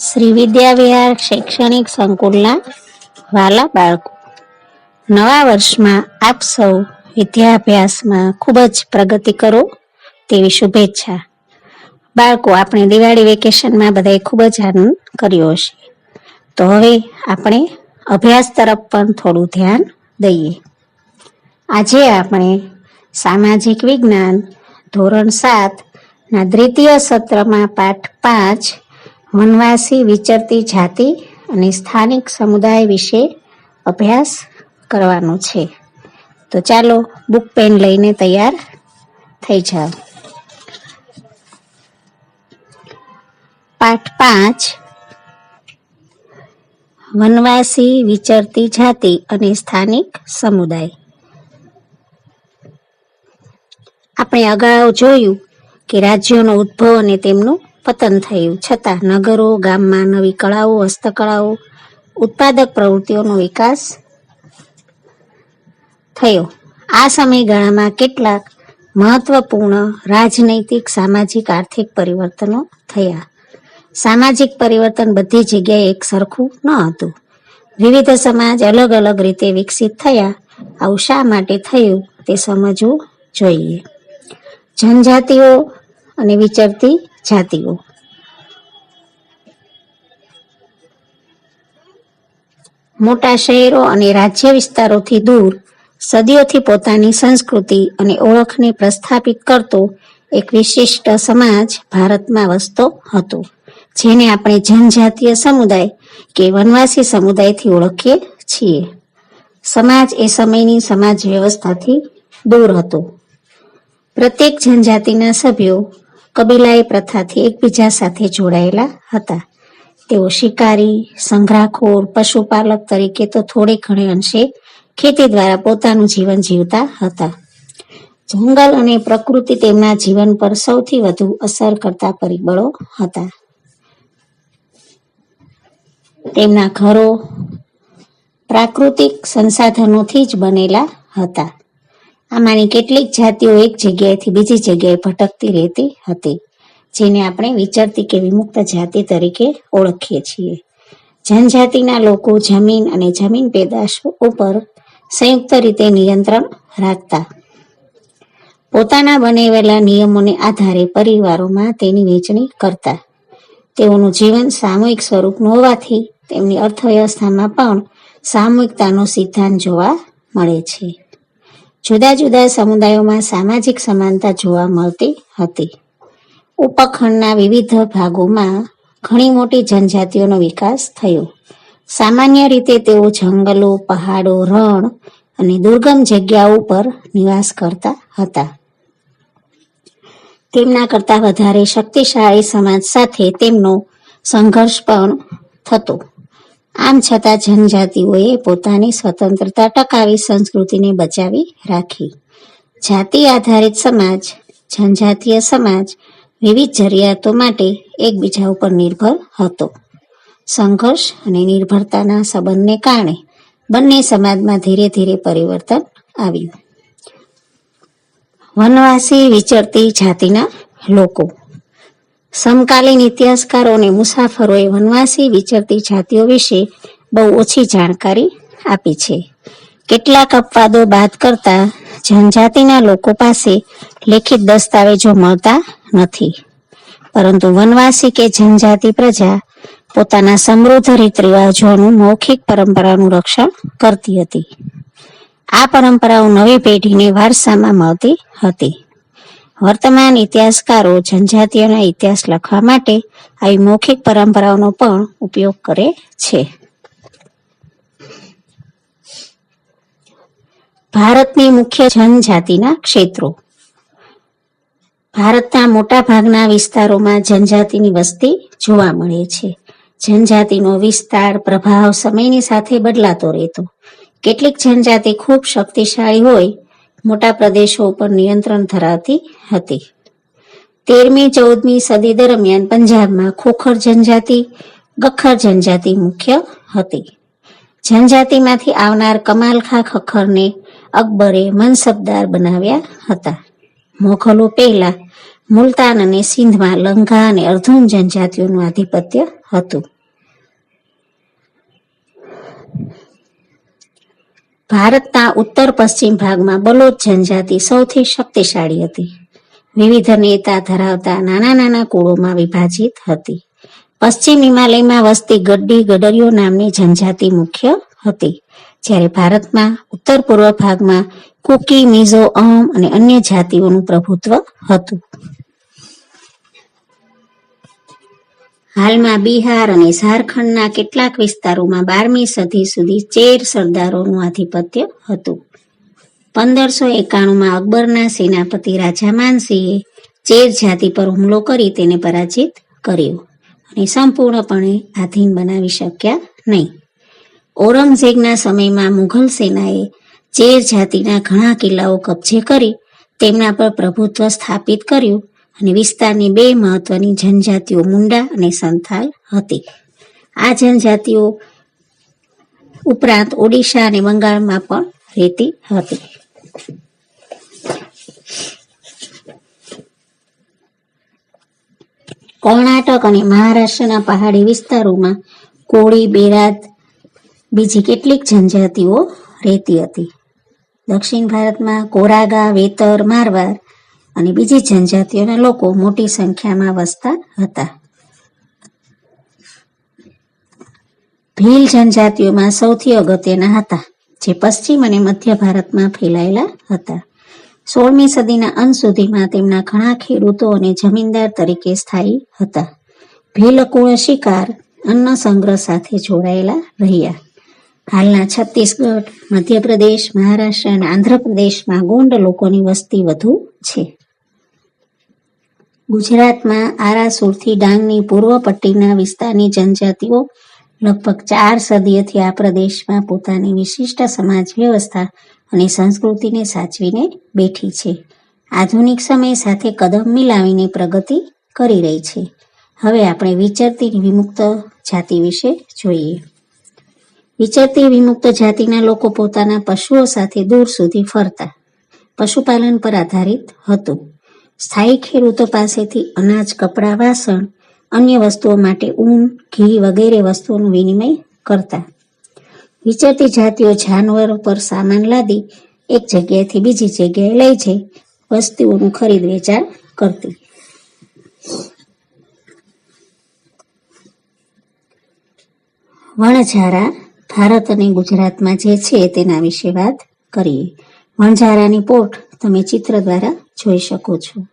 શ્રી વિદ્યા વિહાર શૈક્ષણિક સંકુલના વાલા બાળકો. નવા વર્ષમાં આપ સૌ વિદ્યાભ્યાસમાં ખૂબ જ પ્રગતિ કરો તેવી શુભેચ્છા. બાળકો, આપણે દિવાળી વેકેશનમાં બધાએ ખૂબ જ આનંદ કર્યો હશે. તો હવે આપણે અભ્યાસ તરફ પણ થોડું ધ્યાન દઈએ. આજે આપણે સામાજિક વિજ્ઞાન ધોરણ સાત ના દ્વિતીય સત્રમાં પાઠ પાંચ વનવાસી વિચરતી જાતિ અને સ્થાનિક સમુદાય વિશે અભ્યાસ કરવાનો છે. તો ચાલો બુક પેન લઈને તૈયાર થઈ જાઓ. પાઠ પાંચ. વનવાસી વિચરતી જાતિ અને સ્થાનિક સમુદાય. આપણે અગાઉ જોયું કે રાજ્યોનો ઉદ્ભવ અને તેમનું પતન થયું. છતાં નગરો, ગામમાં નવી કળાઓ, હસ્તકળાઓ, ઉત્પાદક પ્રવૃત્તિઓનો વિકાસ થયો. આ સમયગાળામાં કેટલાક મહત્વપૂર્ણ રાજનૈતિક, સામાજિક, આર્થિક પરિવર્તનો થયા. સામાજિક પરિવર્તન બધી જગ્યાએ એક સરખું ન હતું. વિવિધ સમાજ અલગ અલગ રીતે વિકસિત થયા. આવું શા માટે થયું તે સમજવું જોઈએ. જનજાતિઓ અને વિચરતી જાતિઓ મોટા શહેરો અને રાજ્ય વિસ્તારોથી દૂર, સદીઓથી પોતાની સંસ્કૃતિ અને ઓળખને પ્રસ્થાપિત કરતો એક વિશિષ્ટ સમાજ ભારતમાં વસતો હતો, જેને આપણે જનજાતીય સમુદાય કે વનવાસી સમુદાયથી ઓળખીએ છીએ. સમાજ એ સમયની સમાજ વ્યવસ્થાથી દૂર હતો. પ્રત્યેક જનજાતિના સભ્યો કબીલાઈ પ્રથાથી એકબીજા સાથે જોડાયેલા હતા. તેઓ શિકારી સંગ્રહખોર પશુપાલક તરીકે તો થોડે ઘણે અંશે ખેતી દ્વારા પોતાનું જીવન જીવતા હતા. જંગલ અને પ્રકૃતિ તેમના જીવન પર સૌથી વધુ અસર કરતા પરિબળો હતા. તેમના ઘરો પ્રાકૃતિક સંસાધનોથી જ બનેલા હતા. આમાંની કેટલીક જાતિઓ એક જગ્યાએથી બીજી જગ્યાએ ભટકતી રહેતી હતી, જેને આપણે વિચરતી કે વિમુક્ત જાતિ તરીકે ઓળખીએ છીએ. જનજાતિના લોકો જમીન અને જમીન પેદાશ ઉપર સંયુક્ત રીતે નિયંત્રણ રાખતા. પોતાના બનાવેલા નિયમોને આધારે પરિવારોમાં તેની વેચણી કરતા. તેઓનું જીવન સામૂહિક સ્વરૂપનું હોવાથી તેમની અર્થવ્યવસ્થામાં પણ સામૂહિકતાનો સિદ્ધાંત જોવા મળે છે. જુદા જુદા સમુદાયોમાં સામાજિક સમાનતા જોવા મળતી હતી. ઉપખંડના વિવિધ ભાગોમાં ઘણી મોટી જનજાતિઓનો વિકાસ થયો. સામાન્ય રીતે તેઓ જંગલો, પહાડો, રણ અને દુર્ગમ જગ્યાઓ પર નિવાસ કરતા હતા. તેમના કરતાં વધારે શક્તિશાળી સમાજ સાથે તેમનો સંઘર્ષ પણ થતો. આમ છતાં જનજાતિઓએ પોતાની સ્વતંત્રતા ટકાવી સંસ્કૃતિને બચાવી રાખી. જાતિ આધારિત સમાજ, જનજાતીય સમાજ, વિવિધ જરૂરિયાતો માટે એકબીજા ઉપર નિર્ભર હતો. સંઘર્ષ અને નિર્ભરતાના સંબંધને કારણે બંને સમાજમાં ધીરે ધીરે પરિવર્તન આવ્યું. વનવાસી વિચરતી જાતિના લોકો સમકાલીન ઇતિહાસકારો અને મુસાફરોએ વનવાસી વિચરતી જાતિઓ વિશે બહુ ઓછી જાણકારી આપી છે. કેટલાક અપવાદો બાદ કરતા જનજાતિના લોકો પાસે લેખિત દસ્તાવેજો મળતા નથી. પરંતુ વનવાસી કે જનજાતિ પ્રજા પોતાના સમૃદ્ધ રીત રિવાજોનું મૌખિક પરંપરાનું રક્ષણ કરતી હતી. આ પરંપરાઓ નવી પેઢીને વારસામાં મળતી હતી. વર્તમાન ઇતિહાસકારો જનજાતિઓના ઇતિહાસ લખવા માટે આવી મૌખિક પરંપરાઓનો પણ ઉપયોગ કરે છે. ભારતની મુખ્ય જનજાતિના ક્ષેત્રો. ભારતના મોટા ભાગના વિસ્તારોમાં જનજાતિની વસ્તી જોવા મળે છે. જનજાતિનો વિસ્તાર પ્રભાવ સમયની સાથે બદલાતો રહેતો. કેટલીક જનજાતિ ખૂબ શક્તિશાળી હોય મોટા પ્રદેશો ઉપર નિયંત્રણ ધરાવતી હતી. તેરમી, ચૌદમી સદી દરમિયાન પંજાબમાં ખોખર જનજાતિ ગખર જનજાતિ મુખ્ય હતી. જનજાતિમાંથી આવનાર કમાલખા ખખરને અકબરે મનસબદાર બનાવ્યા હતા. મોઘલો પહેલા મુલતાન અને સિંધમાં લંઘા અને અર્ધુન જનજાતિઓનું આધિપત્ય હતું. ભારતના ઉત્તર પશ્ચિમ ભાગમાં બલોચ જનજાતિ સૌથી શક્તિશાળી હતી. વિવિધ નેતા ધરાવતા નાના નાના કુળોમાં વિભાજિત હતી. પશ્ચિમ હિમાલયમાં વસતી ગડ્ડી ગડરીઓ નામની જનજાતિ મુખ્ય હતી. જ્યારે ભારતમાં ઉત્તર પૂર્વ ભાગમાં કુકી, મિઝો, અહમ અને અન્ય જાતિઓનું પ્રભુત્વ હતું. હાલમાં બિહાર અને ઝારખંડના કેટલાક વિસ્તારોમાં બારમી સદી સુધી ચેર સરદારોનું આધિપત્ય હતું. પંદરસો એકાણુંમાં અકબરના સેનાપતિ રાજા માનસિંહે ચેર જાતિ પર હુમલો કરી તેને પરાજિત કર્યો અને સંપૂર્ણપણે આધીન બનાવી શક્યા નહીં. ઔરંગઝેબના સમયમાં મુઘલ સેનાએ ચેર જાતિના ઘણા કિલ્લાઓ કબજે કરી તેમના પર પ્રભુત્વ સ્થાપિત કર્યું અને વિસ્તારની બે મહત્વની જનજાતિઓ મુંડા અને સંથાલ હતી. આ જનજાતિઓ ઉપરાંત ઓડિશા અને બંગાળમાં પણ રહેતી હતી. કર્ણાટક અને મહારાષ્ટ્રના પહાડી વિસ્તારોમાં કોળી, બેરાત બીજી કેટલીક જનજાતિઓ રહેતી હતી. દક્ષિણ ભારતમાં કોરાગા, વેતર, મારવાર અને બીજી જનજાતિઓના લોકો મોટી સંખ્યામાં વસતા હતા. ભીલ જનજાતિઓમાં સૌથી અગત્યના હતા, જે પશ્ચિમ અને મધ્ય ભારતમાં ફેલાયેલા હતા. સોળમી સદીના અંત સુધીમાં તેમના ઘણા ખેડૂતો અને જમીનદાર તરીકે સ્થાયી હતા. ભીલ કુળ શિકાર અન્ન સંગ્રહ સાથે જોડાયેલા રહ્યા. હાલના છત્તીસગઢ, મધ્યપ્રદેશ, મહારાષ્ટ્ર અને આંધ્રપ્રદેશમાં ગોંડ લોકોની વસ્તી વધુ છે. ગુજરાતમાં આરાસુરથી ડાંગની પૂર્વ પટ્ટીના વિસ્તારની જનજાતિઓ લગભગ ચાર સદીયથી આ પ્રદેશમાં પોતાની વિશિષ્ટ સમાજ વ્યવસ્થા અને સંસ્કૃતિને સાચવીને બેઠી છે. આધુનિક સમય સાથે કદમ મિલાવીને પ્રગતિ કરી રહી છે. હવે આપણે વિચરતી વિમુક્ત જાતિ વિશે જોઈએ. વિચરતી વિમુક્ત જાતિના લોકો પોતાના પશુઓ સાથે દૂર સુધી ફરતા. પશુપાલન પર આધારિત હતું. સ્થાયી ખેડૂતો પાસેથી અનાજ, કપડાં, વાસણ, અન્ય વસ્તુઓ માટે ઊન, ઘી વગેરે વસ્તુઓનું વિનિમય કરતા. વિચરતી જાતિઓ જાનવરો પર સામાન લાદી એક જગ્યાએથી બીજી જગ્યાએ લઈ જઈ વસ્તુઓનું ખરીદ વેચાણ કરતી. વણઝારા ભારત અને ગુજરાતમાં જે છે તેના વિશે વાત કરીએ. વણઝારાની પોટ તમે ચિત્ર દ્વારા જોઈ શકો છો.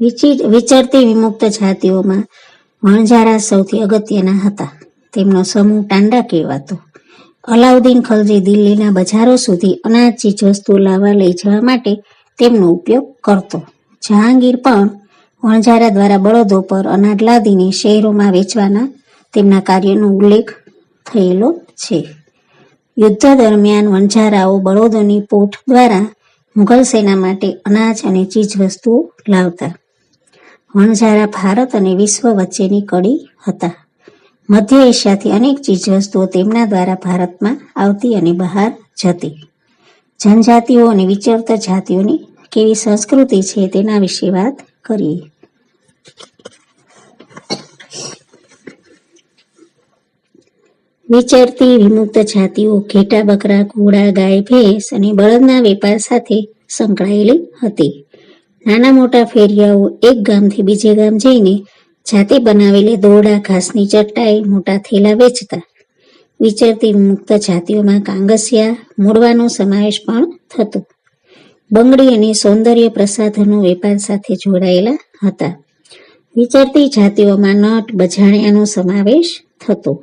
વિચિ- વિચરતી વિમુક્ત જાતિઓમાં વણઝારા સૌથી અગત્યના હતા. તેમનો સમૂહ ટાંડા કહેવાતો. અલાઉદ્દીન ખલજી દિલ્હીના બજારો સુધી અનાજ ચીજવસ્તુ લાવવા લઈ જવા માટે તેમનો ઉપયોગ કરતો. જહાંગીર પણ વણઝારા દ્વારા બળદો પર અનાજ લાદીને શહેરોમાં વેચવાના તેમના કાર્યનો ઉલ્લેખ થયેલો છે. યુદ્ધ દરમિયાન વણઝારાઓ બળદોની પોઠ દ્વારા મુઘલ સેના માટે અનાજ અને ચીજવસ્તુઓ લાવતા. વણઝારા ભારત અને વિશ્વ વચ્ચેની કડી હતા. મધ્ય એશિયાથી અનેક ચીજવસ્તુઓ તેમના દ્વારા ભારતમાં આવતી અને બહાર જતી. જનજાતિઓ અને વિચરતા જાતિઓની કેવી સંસ્કૃતિ છે તેના વિશે વાત કરીએ. વિચરતી વિમુક્ત જાતિઓ ઘેટા બકરા, ઘોડા, ગાય, ભેંસ અને બળદના વેપાર સાથે સંકળાયેલી હતી. નાના મોટા ફેરિયાઓ એક ગામથી બીજે ગામ જઈને જાતે બનાવેલી દોરડા, ઘાસની ચટાઈ, મોટા થેલા વેચતા. વિચરતી મુક્ત જાતિઓમાં કાંગસિયા મૂળવાનો સમાવેશ પણ થતો. બંગડી અને સૌંદર્ય પ્રસાધનો વેપાર સાથે જોડાયેલા હતા. વિચરતી જાતિઓમાં નટ, બજાણિયાનો સમાવેશ થતો.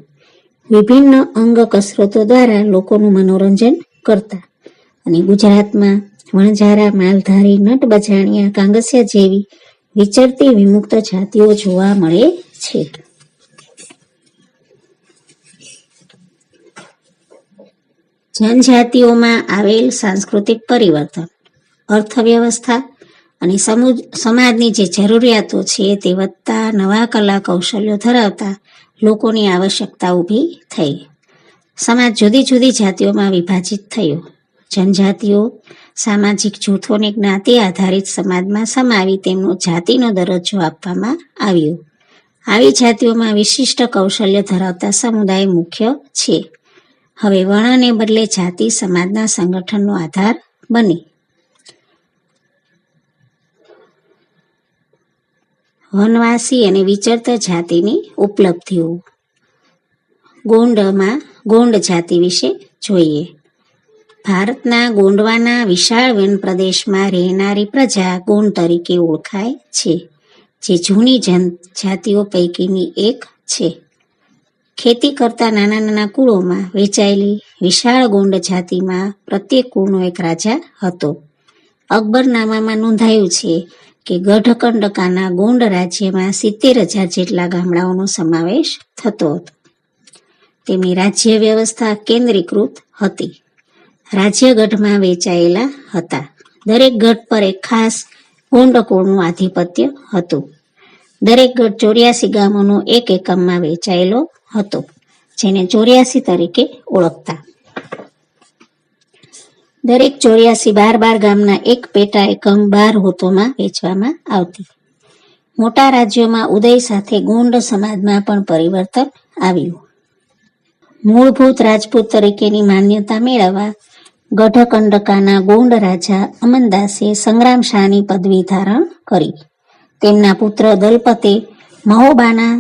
વિભિન્ન અંગ કસરતો દ્વારા લોકોનું મનોરંજન કરતા. અને ગુજરાતમાં વણઝારા, માલધારી નટ બજાણિયા કાંગસિયા જેવી વિચરતી વિમુક્ત જાતિઓ જોવા મળે છે. જનજાતિઓમાં આવેલ સાંસ્કૃતિક પરિવર્તન, અર્થવ્યવસ્થા અને સમુજ, સમાજની જે જરૂરિયાતો છે તે વધતા નવા કલા કૌશલ્યો ધરાવતા લોકોની આવશ્યકતા ઊભી થઈ. સમાજ જુદી જુદી જાતિઓમાં વિભાજિત થયો. જનજાતિઓ, સામાજિક જૂથોને જ્ઞાતિ આધારિત સમાજમાં સમાવી તેમનો જાતિનો દરજ્જો આપવામાં આવ્યો. આવી જાતિઓમાં વિશિષ્ટ કૌશલ્ય ધરાવતા સમુદાય મુખ્ય છે. હવે વર્ણને બદલે જાતિ સમાજના સંગઠનનો આધાર બની. વનવાસી અને વિચરતા જાતિની ઉપલબ્ધિઓ. ગોંડમાં ગોંડ જાતિ વિશે જોઈએ. ભારતના ગોંડવાના વિશાળ વન પ્રદેશમાં રહેનારી પ્રજા ગોંડ તરીકે ઓળખાય છે, જે જૂની જન જાતિઓ પૈકીની એક છે. ખેતી કરતા નાના નાના કુળોમાં વેચાયેલી વિશાળ ગોંડ જાતિમાં પ્રત્યેક કુળનો એક રાજા હતો. અકબરનામામાં નોંધાયું છે કે ગઢકંડકાના ગોંડ રાજ્યમાં સિત્તેર હજાર જેટલા ગામડાઓનો સમાવેશ થતો હતો. તેમની રાજ્ય વ્યવસ્થા કેન્દ્રીકૃત હતી. રાજ્ય ગઢમાં વેચાયેલા હતા. દરેક ગઢ પર એક ખાસ ગોંડ કોળનું આધિપત્ય હતું. દરેક ગઢ ચોર્યાસી ગામોનો એક એકમમાં વેચાયેલો હતો, જેને ચોર્યાસી તરીકે ઓળખતા. દરેક ચોર્યાસી બાર બાર ગામના એક પેટા એકમ બાર હોતોમાં વેચવામાં આવતી. મોટા રાજ્યોમાં ઉદય સાથે ગોંડ સમાજમાં પણ પરિવર્તન આવ્યું. મૂળભૂત રાજપૂત તરીકેની માન્યતા મેળવવા ગઢકંડકાના ગોંડ રાજા અમનદાસે સંગ્રામ શાહની પદવી ધારણ કરી. તેમના પુત્ર દલપતે મહોબાના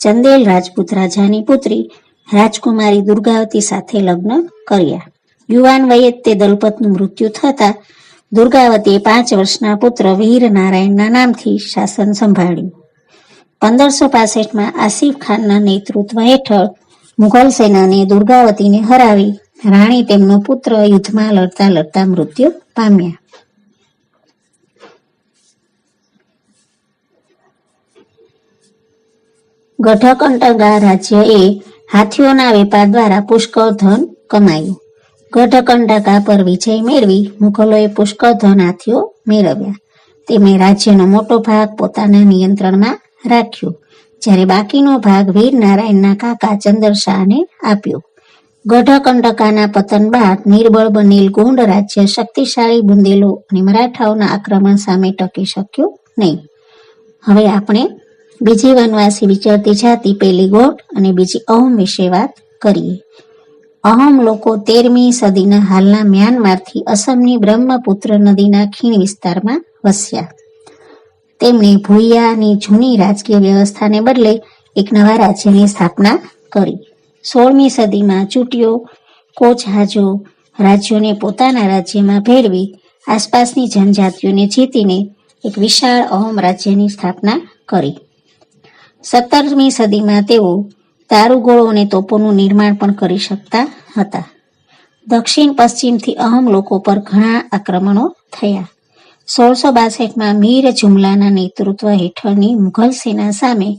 ચંદેલ રાજપૂત રાજાની પુત્રી રાજકુમારી દુર્ગાવતી સાથે લગ્ન કર્યા. યુવાન વયે તે દલપતનું મૃત્યુ થતા દુર્ગાવતીએ પાંચ વર્ષના પુત્ર વીર નારાયણના નામથી શાસન સંભાળ્યું. પંદરસો પાસઠમાં આસિફ ખાનના નેતૃત્વ હેઠળ મુઘલ સેનાને દુર્ગાવતીને હરાવી રાણી તેમનો પુત્ર યુદ્ધમાં લડતા લડતા મૃત્યુ પામ્યા. ગઢકંટગા રાજ્યએ હાથીઓના વેપાર દ્વારા પુષ્કળ ધન કમાયું. ગઢકંટકા પર વિજય મેળવી મુઘલોએ પુષ્કળ ધન હાથીઓ મેળવ્યા. તેમણે રાજ્યનો મોટો ભાગ પોતાના નિયંત્રણમાં રાખ્યો, જ્યારે બાકીનો ભાગ વીર નારાયણના કાકા ચંદર શાહને આપ્યો. ગઢકંડકાના પતન બાદ નિર્બળ બનેલ ગોંડ રાજ્ય શક્તિશાળી બુંદેલો અને મરાઠાઓના આક્રમણ સામે ટકી શક્યું નહીં. હવે આપણે બીજી વનવાસી વિચરતી જાતિ પેલી ગોટ અને બીજી અહોમ વિશે વાત કરીએ. અહોમ લોકો તેરમી સદીના હાલના મ્યાનમારથી અસમની બ્રહ્મપુત્ર નદીના ખીણ વિસ્તારમાં વસ્યા. તેમણે ભૂયાની જૂની રાજકીય વ્યવસ્થાને બદલે એક નવા રાજ્યની સ્થાપના કરી. સોળમી સદીમાં ચૂંટીઓ કોચહાજો રાજ્યોને પોતાના રાજ્યમાં ભેળવી આસપાસની જનજાતિઓને જીતીને એક વિશાળ અહોમ રાજ્યની સ્થાપના કરી. સત્તરમી સદીમાં તેઓ દારૂગોળો અને તોપોનું નિર્માણ પણ કરી શકતા હતા. દક્ષિણ પશ્ચિમથી અહમ લોકો પર ઘણા આક્રમણો થયા. સોળસો બાસઠમાં મીર જુમલાના નેતૃત્વ હેઠળની મુઘલ સેના સામે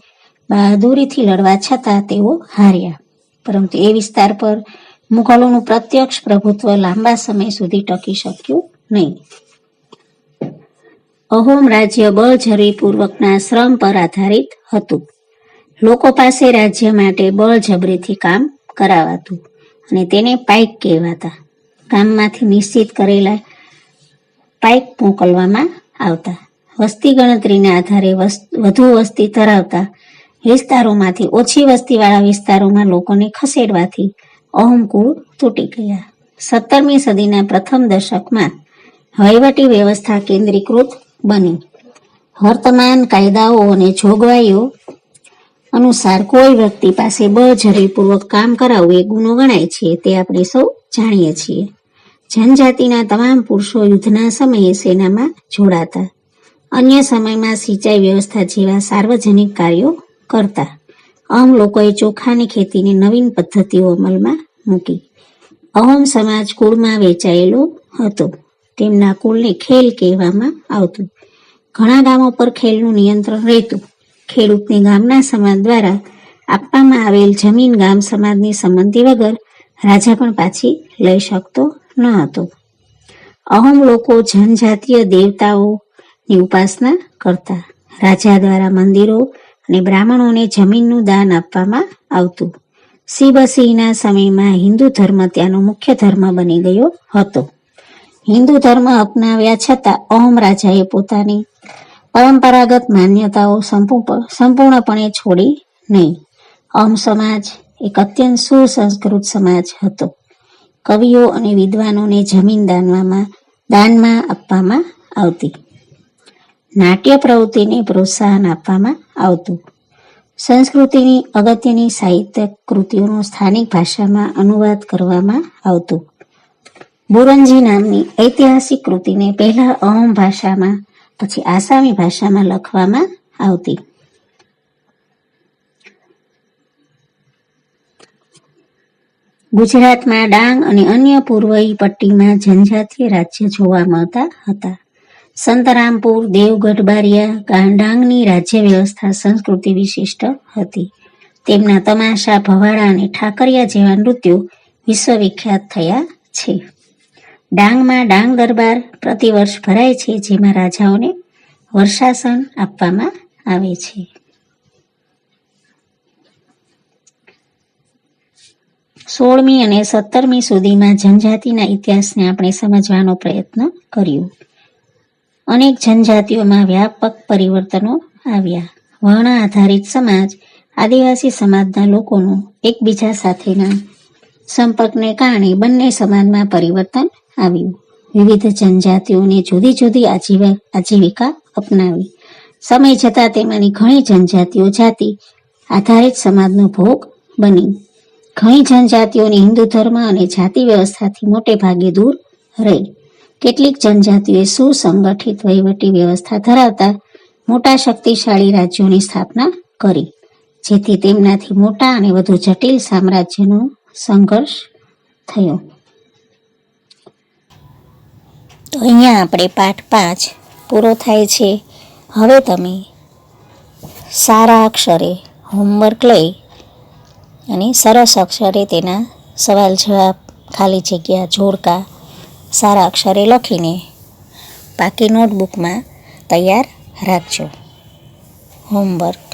બહાદુરીથી લડવા છતાં તેઓ હાર્યા. પરંતુ એ વિસ્તાર પર મુઘલોનું પ્રત્યક્ષ પ્રભુત્વ લાંબા સમય સુધી ટકી શક્યું નહીં. અહોમ રાજ્ય બળજબરીપૂર્વકના શ્રમ પર આધારિત હતું. લોકો પાસે રાજ્ય માટે બળજબરીથી કામ કરાવાતું અને તેને પાઇક કહેવાતા. ગામમાંથી નિશ્ચિત કરેલા પાઇક મોકલવામાં આવતા. વસ્તી ગણતરીના આધારે વધુ વસ્તી ધરાવતા વિસ્તારોમાંથી ઓછી વસ્તીવાળા વિસ્તારોમાં લોકોને ખસેડવાથી અહમકુળ તૂટી ગયા. સત્તરમી સદીના પ્રથમ દશકમાં વહીવટી વ્યવસ્થા કેન્દ્રીકૃત બની. વર્તમાન કાયદાઓ અને જોગવાઈઓ અનુસાર કોઈ વ્યક્તિ પાસે બળજબરીપૂર્વક કામ કરાવવું એ ગુનો ગણાય છે તે આપણે સૌ જાણીએ છીએ. જનજાતિના તમામ પુરુષો યુદ્ધના સમયે સેનામાં જોડાતા. અન્ય સમયમાં સિંચાઈ વ્યવસ્થા જેવા સાર્વજનિક કાર્યો કરતા. અહમ લોકોએ ચોખાની ખેતીની નવીન પદ્ધતિઓ અમલમાં મૂકી. અહોમ સમાજ કુળમાં વેચાયેલો હતો. તેમના કુળને ખેલ કહેવામાં આવતું. ઘણા ગામો પર ખેલનું નિયંત્રણ રહેતું. ખેડૂતને ગામના સમાજ દ્વારા આપવામાં આવેલ જમીન ગામ સમાજની સંમતિ વગર રાજા પણ પાછી લઈ શકતો ન હતો. અહમ લોકો જનજાતીય દેવતાઓની ઉપાસના કરતા રાજા દ્વારા મંદિરો અને બ્રાહ્મણોને જમીનનું દાન આપવામાં આવતું. શિવસિંહના સમયમાં હિન્દુ ધર્મ ત્યાંનો મુખ્ય ધર્મ બની ગયો હતો. હિન્દુ ધર્મ અપનાવ્યા છતાં અહમ રાજાએ પોતાની પરંપરાગત માન્યતાઓ સંપૂ- સંપૂર્ણપણે છોડી નહીં. અહમ સમાજ એક અત્યંત સુસંસ્કૃત સમાજ હતો. કવિઓ અને વિદ્વાનોને જમીન દાનમાં દાનમાં આપવામાં આવતી. નાટ્ય પ્રવૃત્તિને પ્રોત્સાહન આપવામાં આવતું. સંસ્કૃતિની અગત્યની સાહિત્ય કૃતિઓનો સ્થાનિક ભાષામાં અનુવાદ કરવામાં આવતું. બુરંજી નામની ઐતિહાસિક કૃતિને પહેલા અહમ ભાષામાં પછી આસામી ભાષામાં લખવામાં આવતી. ગુજરાતમાં ડાંગ અને અન્ય પૂર્વીય પટ્ટીમાં જનજાતીય રાજ્ય જોવા મળતા હતા. સંતરામપુર, દેવગઢ, બારિયા ડાંગની રાજ્ય વ્યવસ્થા સંસ્કૃતિ વિશિષ્ટ હતી. તેમના તમાશા, ભવાડા અને ઠાકરિયા જેવા નૃત્યો વિશ્વવિખ્યાત થયા છે. ડાંગમાં ડાંગ દરબાર પ્રતિવર્ષ ભરાય છે, જેમાં રાજાઓને વર્ષાસન આપવામાં આવે છે. સોળમી અને સત્તરમી સુધીમાં જનજાતિના ઇતિહાસને આપણે સમજવાનો પ્રયત્ન કર્યો. અનેક જનજાતિઓમાં વ્યાપક પરિવર્તનો આવ્યા. વર્ણ આધારિત સમાજ, આદિવાસી સમાજના લોકોનું એકબીજા સાથેના સંપર્કને કારણે બંને સમાજમાં પરિવર્તન આવ્યું. વિવિધ જનજાતિઓને જુદી જુદી આજીવ- આજીવિકા અપનાવી. સમય જતાં તેમાંની ઘણી જનજાતિઓ જાતિ આધારિત સમાજનો ભોગ બની. ઘણી જનજાતિઓની હિન્દુ ધર્મ અને જાતિ વ્યવસ્થાથી મોટે ભાગે દૂર રહી. કેટલીક જનજાતિઓએ સુસંગઠિત વહીવટી વ્યવસ્થા ધરાવતા મોટા શક્તિશાળી રાજ્યોની સ્થાપના કરી, જેથી તેમનાથી મોટા અને વધુ જટિલ સામ્રાજ્યનો સંઘર્ષ થયો. તો અહીંયા આપણે પાઠ પાંચ પૂરો થાય છે. હવે તમે સારા અક્ષરે હોમવર્ક લઈ અને સરસ અક્ષરે તેના સવાલ જવાબ ખાલી જગ્યા જોડકા સારા અક્ષરે લખીને પાકી નોટબુકમાં તૈયાર રાખજો. હોમવર્ક